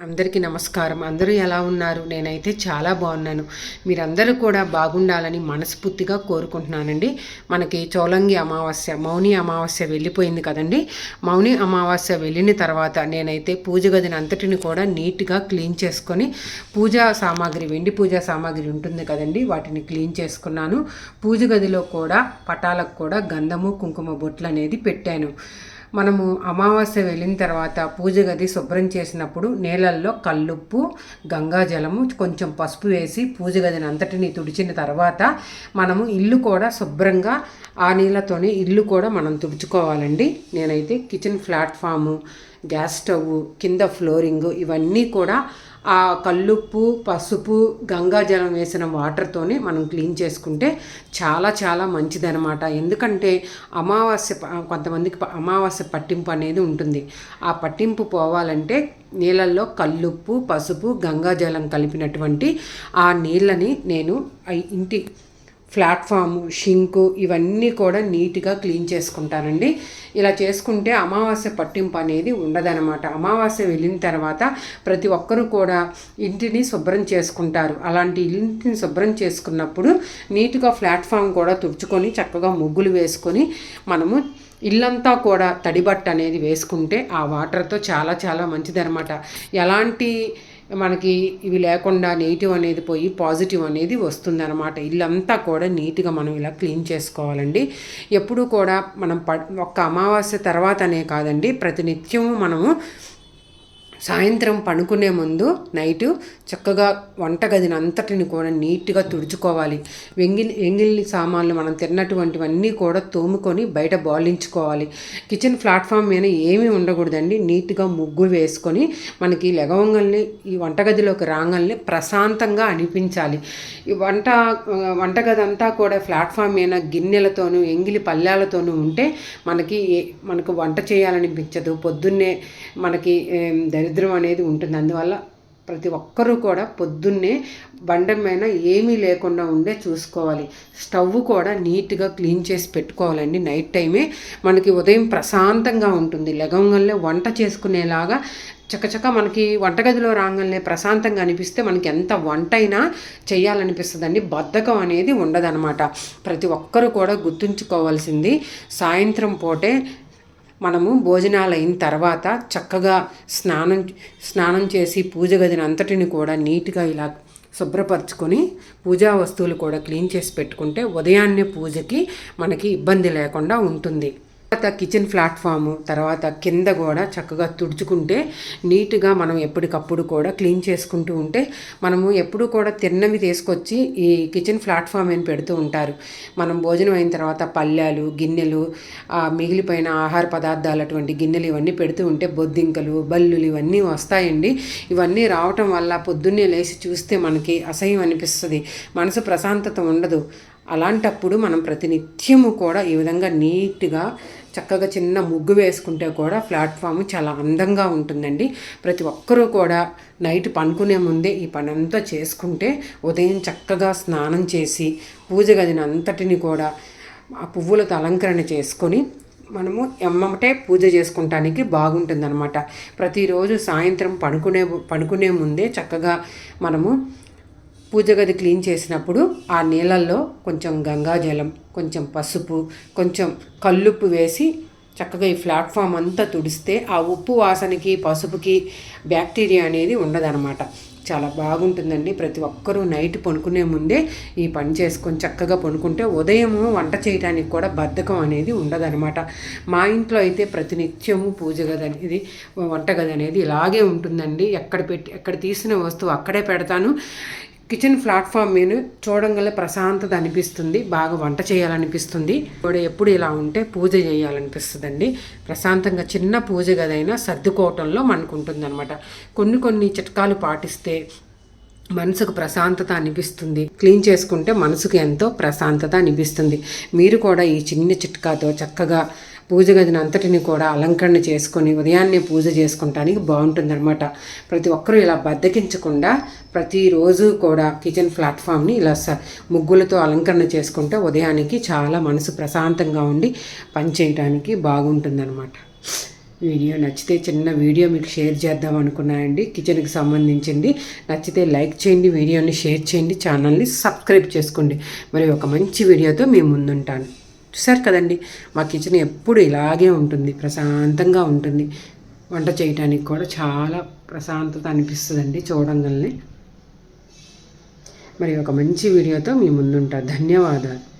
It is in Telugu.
అందరికీ నమస్కారం. అందరూ ఎలా ఉన్నారు? నేనైతే చాలా బాగున్నాను. మీరందరూ కూడా బాగుండాలని మనస్ఫూర్తిగా కోరుకుంటున్నానండి. మనకి చోలంగి అమావాస్య మౌని అమావాస్య వెళ్ళిపోయింది కదండి. మౌని అమావాస్య వెళ్ళిన తర్వాత నేనైతే పూజ గదిని అంతటిని కూడా నీట్గా క్లీన్ చేసుకొని పూజా సామాగ్రి వెండి పూజా సామాగ్రి ఉంటుంది కదండి వాటిని క్లీన్ చేసుకున్నాను. పూజ గదిలో కూడా పటాలకు కూడా గంధము కుంకుమ బొట్లు అనేది పెట్టాను. మనము అమావాస్య వెళ్ళిన తర్వాత పూజ గది శుభ్రం చేసినప్పుడు నీళ్ళల్లో కల్లుప్పు గంగాజలము కొంచెం పసుపు వేసి పూజ గదిని అంతటిని తుడిచిన తర్వాత మనము ఇల్లు కూడా శుభ్రంగా ఆ నీళ్ళతోనే ఇల్లు కూడా మనం తుడుచుకోవాలండి. నేనైతే కిచెన్ ప్లాట్ఫాము గ్యాస్ స్టవ్ కింద ఫ్లోరింగ్ ఇవన్నీ కూడా ఆ కల్లుప్పు పసుపు గంగాజలం వేసిన వాటర్తోనే మనం క్లీన్ చేసుకుంటే చాలా చాలా మంచిదనమాట ఎందుకంటే అమావాస్య కొంతమందికి అమావాస్య పట్టింపు అనేది ఉంటుంది. ఆ పట్టింపు పోవాలంటే నీళ్ళల్లో కల్లుప్పు పసుపు గంగాజలం కలిపినటువంటి ఆ నీళ్ళని నేను ఇంటి ప్లాట్ఫామ్ షింకు ఇవన్నీ కూడా నీట్గా క్లీన్ చేసుకుంటానండి ఇలా చేసుకుంటే అమావాస్య పట్టింపు అనేది ఉండదనమాట అమావాస్య వెళ్ళిన తర్వాత ప్రతి ఒక్కరూ కూడా ఇంటిని శుభ్రం చేసుకుంటారు. అలాంటి ఇంటిని శుభ్రం చేసుకున్నప్పుడు నీట్గా ప్లాట్ఫామ్ కూడా తుడుచుకొని చక్కగా ముగ్గులు వేసుకొని మనము ఇల్లంతా కూడా తడిబట్ట అనేది వేసుకుంటే ఆ వాటర్తో చాలా చాలా మంచిదనమాట ఎలాంటి మనకి ఇవి లేకుండా నెగిటివ్ అనేది పోయి పాజిటివ్ అనేది వస్తుందన్నమాట. ఇల్లంతా కూడా నీట్గా మనం ఇలా క్లీన్ చేసుకోవాలండి. ఎప్పుడూ కూడా మనం ప ఒక్క అమావాస్య తర్వాతనే కాదండి ప్రతినిత్యము మనము సాయంత్రం పడుకునే ముందు నైటు చక్కగా వంటగదిని అంతటిని కూడా నీట్గా తుడుచుకోవాలి. వెంగిలి ఎంగిలి సామాన్లు మనం తిన్నటువంటివన్నీ కూడా తోముకొని బయట బాలించుకోవాలి. కిచెన్ ప్లాట్ఫామ్ మీద ఏమీ ఉండకూడదండి. నీట్గా ముగ్గు వేసుకొని మనకి లెగవంగల్ని ఈ వంటగదిలోకి రాగల్ని ప్రశాంతంగా అనిపించాలి. ఈ వంట వంటగది అంతా కూడా ప్లాట్ఫామ్ మీద గిన్నెలతోనూ ఎంగిలి పళ్ళాలతోనూ ఉంటే మనకి ఏ- మనకు వంట చేయాలనిపించదు. పొద్దున్నే మనకి దరిద్రం అనేది ఉంటుంది. అందువల్ల ప్రతి ఒక్కరూ కూడా పొద్దున్నే బండ మీద ఏమీ లేకుండా ఉండే చూసుకోవాలి. స్టవ్ కూడా నీట్గా క్లీన్ చేసి పెట్టుకోవాలండి. నైట్ టైమే మనకి ఉదయం ప్రశాంతంగా ఉంటుంది. లెగంగల్లే వంట చేసుకునేలాగా చకచక మనకి వంటగదిలో రాగానే ప్రశాంతంగా అనిపిస్తే మనకి ఎంత వంట అయినా చేయాలనిపిస్తుందండి. బద్ధకం అనేది ఉండదన్నమాట. ప్రతి ఒక్కరూ కూడా గుర్తుంచుకోవాల్సింది సాయంత్రం పూటే మనము భోజనాలు అయిన తర్వాత చక్కగా స్నానం స్నానం చేసి పూజ గదిని అంతటిని కూడా నీట్గా ఇలా శుభ్రపరచుకొని పూజా వస్తువులు కూడా క్లీన్ చేసి పెట్టుకుంటే ఉదయాన్నే పూజకి మనకి ఇబ్బంది లేకుండా ఉంటుంది. తర్వాత కిచెన్ ప్లాట్ఫాము తర్వాత కింద కూడా చక్కగా తుడుచుకుంటే నీట్గా మనం ఎప్పటికప్పుడు కూడా క్లీన్ చేసుకుంటూ ఉంటే మనము ఎప్పుడు కూడా తిన్నవి తీసుకొచ్చి ఈ కిచెన్ ప్లాట్ఫామ్ అని పెడుతూ ఉంటారు. మనం భోజనం అయిన తర్వాత పళ్ళాలు గిన్నెలు మిగిలిపోయిన ఆహార పదార్థాలు అటువంటి గిన్నెలు ఇవన్నీ పెడుతూ ఉంటే బొద్దింకలు బల్లులు ఇవన్నీ వస్తాయండి. ఇవన్నీ రావటం వల్ల పొద్దున్నే లేచి చూస్తే మనకి అసహ్యం అనిపిస్తుంది. మనసు ప్రశాంతత ఉండదు. అలాంటప్పుడు మనం ప్రతినిత్యము కూడా ఈ విధంగా నీట్గా చక్కగా చిన్న ముగ్గు వేసుకుంటే కూడా ప్లాట్ఫామ్ చాలా అందంగా ఉంటుందండి. ప్రతి ఒక్కరూ కూడా నైట్ పనుకునే ముందే ఈ పని అంతా చేసుకుంటే ఉదయం చక్కగా స్నానం చేసి పూజ గదిని అంతటిని కూడా ఆ పువ్వులతో అలంకరణ చేసుకొని మనము ఎమ్మటే పూజ చేసుకుంటానికి బాగుంటుందన్నమాట. ప్రతిరోజు సాయంత్రం పడుకునే పడుకునే ముందే చక్కగా మనము పూజ గది క్లీన్ చేసినప్పుడు ఆ నీళ్ళల్లో కొంచెం గంగాజలం కొంచెం పసుపు కొంచెం కల్లుప్పు వేసి చక్కగా ఈ ప్లాట్ఫామ్ అంతా తుడిస్తే ఆ ఉప్పు వాసనకి పసుపుకి బ్యాక్టీరియా అనేది ఉండదన్నమాట. చాలా బాగుంటుందండి. ప్రతి ఒక్కరూ నైట్ పనుకునే ముందే ఈ పని చేసుకొని చక్కగా పనుకుంటే ఉదయము వంట చేయడానికి కూడా బద్ధకం అనేది ఉండదనమాట మా ఇంట్లో అయితే ప్రతినిత్యము పూజ గది అనేది వంటగది అనేది ఇలాగే ఉంటుందండి. ఎక్కడ పెట్టి ఎక్కడ తీసిన వస్తువు అక్కడే పెడతాను. కిచెన్ ప్లాట్ఫామ్ మీను చూడంగల ప్రశాంతత అనిపిస్తుంది. బాగా వంట చేయాలనిపిస్తుంది. కూడా ఎప్పుడు ఇలా ఉంటే పూజ చేయాలనిపిస్తుందండి. ప్రశాంతంగా చిన్న పూజ గదైనా సర్దుకోవటంలో మనకు ఉంటుందన్నమాట కొన్ని కొన్ని చిట్కాలు పాటిస్తే మనసుకు ప్రశాంతత అనిపిస్తుంది. క్లీన్ చేసుకుంటే మనసుకు ఎంతో ప్రశాంతత అనిపిస్తుంది. మీరు కూడా ఈ చిన్న చిట్కాతో చక్కగా పూజ గదిని అంతటిని కూడా అలంకరణ చేసుకొని ఉదయాన్నే పూజ చేసుకుంటానికి బాగుంటుందన్నమాట. ప్రతి ఒక్కరూ ఇలా బద్దకించకుండా ప్రతిరోజు కూడా కిచెన్ ప్లాట్ఫామ్ని ఇలా స ముగ్గులతో అలంకరణ చేసుకుంటే ఉదయానికి చాలా మనసు ప్రశాంతంగా ఉండి పనిచేయటానికి బాగుంటుందన్నమాట. వీడియో నచ్చితే చిన్న వీడియో మీకు షేర్ చేద్దాం అనుకున్నానండి. కిచెన్కి సంబంధించింది నచ్చితే లైక్ చేయండి వీడియోని షేర్ చేయండి ఛానల్ని సబ్స్క్రైబ్ చేసుకోండి. మరి ఒక మంచి వీడియోతో మేము ముందుంటాను. చూసారు కదండి. మా కిచెన్ ఎప్పుడు ఇలాగే ఉంటుంది ప్రశాంతంగా ఉంటుంది. వంట చేయడానికి కూడా చాలా ప్రశాంతత అనిపిస్తుందండి చూడంగానే. మరి ఒక మంచి వీడియోతో మీ ముందుంటా. ధన్యవాదాలు.